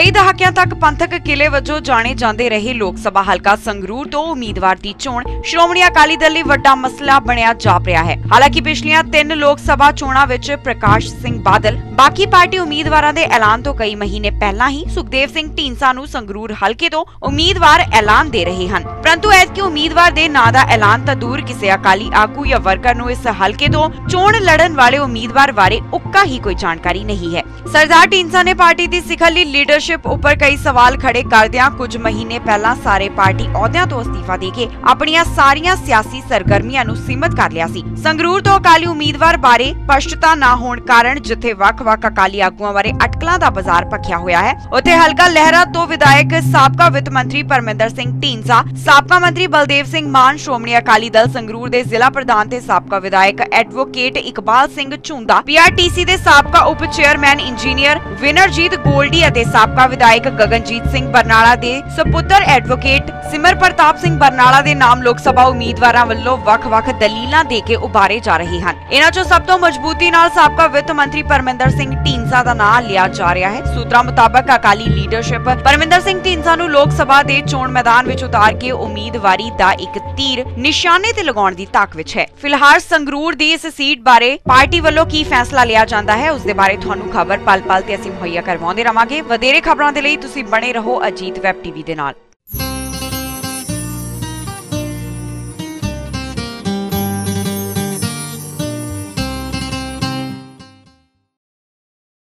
ਕਈ ਦਹਾਕਿਆਂ ਤੱਕ ਪੰਥਕ ਕਿਲੇ ਵਜੋਂ ਜਾਣੇ ਜਾਂਦੇ ਰਹੇ ਲੋਕ ਸਭਾ ਹਲਕਾ ਸੰਗਰੂਰ ਤੋਂ ਉਮੀਦਵਾਰ ਦੀ ਚੋਣ। ਸ਼੍ਰੋਮਣੀ ਅਕਾਲੀ ਦਲ ਲਈ ਵੱਡਾ ਮਸਲਾ ਬਣਿਆ ਜਾਪ ਰਿਹਾ ਹੈ। ਹਾਲਾਂਕਿ ਪਿਛਲੀਆਂ ਤਿੰਨ ਲੋਕ ਸਭਾ ਚੋਣਾਂ ਵਿੱਚ ਪ੍ਰਕਾਸ਼ ਸਿੰਘ ਬਾਦਲ, ਬਾਕੀ ਪਾਰਟੀ ਉਮੀਦਵਾਰਾਂ ਦੇ ਐਲਾਨ ਤੋਂ ਕਈ ਮਹੀਨੇ ਪਹਿਲਾਂ ਹੀ ਸੁਖਦੇਵ ਸਿੰਘ ਢੀਂਸਾ ਨੂੰ ਸੰਗਰੂਰ ਹਲਕੇ ਤੋਂ ਉਮੀਦਵਾਰ ਐਲਾਨ ਦੇ ਰਹੇ ਹਨ। ਪਰੰਤੂ ਐਤਕੀ ਉਮੀਦਵਾਰ ਦੇ ਨਾਂ ਦਾ ਐਲਾਨ ਤਾਂ ਦੂਰ ਕਿਸੇ ਅਕਾਲੀ ਆਗੂ ਜਾਂ ਵਰਕਰ ਨੂੰ ਇਸ ਹਲਕੇ ਤੋਂ ਚੋਣ ਲੜਨ ਵਾਲੇ ਉਮੀਦਵਾਰ ਬਾਰੇ ਉੱਕਾ ਹੀ ਕੋਈ ਜਾਣਕਾਰੀ ਨਹੀਂ ਹੈ। ਸਰਦਾਰ ਢੀਂਸਾ ਨੇ ਪਾਰਟੀ ਦੀ ਸਿਖਰ ਲਈ ਲੀਡਰਸ਼ਿਪ ਉੱਪਰ ਕਈ ਸਵਾਲ ਖੜੇ ਕਰਦਿਆਂ ਕੁਝ ਮਹੀਨੇ ਪਹਿਲਾਂ ਸਾਰੇ ਪਾਰਟੀ ਅਹੁਦਿਆਂ ਤੋਂ ਅਸਤੀਫਾ ਦੇ ਕੇ ਆਪਣੀਆਂ ਸਾਰੀਆਂ ਸਿਆਸੀ ਸਰਗਰਮੀਆਂ ਨੂੰ ਸੀਮਤ ਕਰ ਲਿਆ ਸੀ। ਸੰਗਰੂਰ ਤੋਂ ਅਕਾਲੀ ਉਮੀਦਵਾਰ ਬਾਰੇ ਸਪਸ਼ਟਤਾ ਨਾ ਹੋਣ ਕਾਰਨ ਜਿੱਥੇ ਵੱਖ-ਵੱਖ ਅਕਾਲੀ ਆਗੂਆਂ ਬਾਰੇ ਅਟਕਲਾਂ ਦਾ ਬਾਜ਼ਾਰ ਭਖਿਆ ਹੋਇਆ ਹੈ, ਉੱਥੇ ਹਲਕਾ ਲਹਿਰਾ ਤੋਂ ਵਿਧਾਇਕ, ਸਾਬਕਾ ਵਿੱਤ ਮੰਤਰੀ ਪਰਮਿੰਦਰ ਸਿੰਘ ਢੀਂਸਾ ਸਾਬਕਾ ਮੰਤਰੀ ਬਲਦੇਵ ਸਿੰਘ ਮਾਨ, ਸ਼੍ਰੋਮਣੀ ਅਕਾਲੀ ਦਲ ਸੰਗਰੂਰ ਦੇ ਜ਼ਿਲ੍ਹਾ ਪ੍ਰਧਾਨ ਤੇ ਸਾਬਕਾ ਵਿਧਾਇਕ ਐਡਵੋਕੇਟ ਇਕਬਾਲ ਸਿੰਘ ਝੁੰਦਾ ਪੀਆਰਟੀਸੀ ਦੇ ਸਾਬਕਾ ਉਪ ਚੇਅਰਮੈਨ ਇੰਜੀਨੀਅਰ ਵਿਨਰਜੀਤ ਗੋਲਡੀ ਅਤੇ ਸਾਬਕਾ ਸਾਬਕਾ ਵਿਧਾਇਕ ਗਗਨਜੀਤ ਸਿੰਘ ਬਰਨਾਲਾ ਦੇ ਸੁਪੁੱਤਰ ਐਡਵੋਕੇਟ ਸਿਮਰ ਪ੍ਰਤਾਪ ਸਿੰਘ ਬਰਨਾਲਾ ਦੇ ਨਾਮ ਲੋਕ ਸਭਾ ਉਮੀਦਵਾਰਾਂ ਵੱਲੋਂ ਵੱਖ-ਵੱਖ ਦਲੀਲਾਂ ਦੇ ਕੇ ਉਭਾਰੇ ਜਾ ਰਹੇ ਹਨ। ਇਹਨਾਂ 'ਚੋਂ ਸਭ ਤੋਂ ਮਜ਼ਬੂਤੀ ਨਾਲ ਸਾਬਕਾ ਵਿੱਤ ਮੰਤਰੀ ਪਰਮਿੰਦਰ ਸਿੰਘ ਢੀਂਸਾ ਦਾ ਨਾਮ ਲਿਆ ਜਾ ਰਿਹਾ ਹੈ। ਸੂਤਰਾਂ ਮੁਤਾਬਕ ਅਕਾਲੀ ਲੀਡਰਸ਼ਿਪ ਪਰਮਿੰਦਰ ਸਿੰਘ ਢੀਂਸਾ ਨੂੰ ਲੋਕ ਸਭਾ ਦੇ ਚੋਣ ਮੈਦਾਨ ਵਿੱਚ ਉਤਾਰ ਕੇ ਉਮੀਦਵਾਰੀ ਦਾ ਇੱਕ ਤੀਰ ਨਿਸ਼ਾਨੇ ਤੇ ਲਗਾਉਣ ਦੀ ਤਾਕ ਵਿੱਚ ਹੈ। ਫਿਲਹਾਲ ਸੰਗਰੂਰ ਦੀ ਇਸ ਸੀਟ ਬਾਰੇ ਪਾਰਟੀ ਵੱਲੋਂ ਕੀ ਫੈਸਲਾ ਲਿਆ ਜਾਂਦਾ ਹੈ, ਉਸ ਦੇ ਬਾਰੇ ਤੁਹਾਨੂੰ ਖਬਰ ਪਲ-ਪਲ ਤੇ ਅਸੀਂ ਮੁਹੱਈਆ ਕਰਵਾਉਂਦੇ ਰਵਾਂਗੇ। ਵਧੇਰੇ ਖਬਰਾਂ ਦੇ ਲਈ ਤੁਸੀਂ ਬਣੇ ਰਹੋ ਅਜੀਤ ਵੈਬ ਟੀਵੀ ਦੇ ਨਾਲ।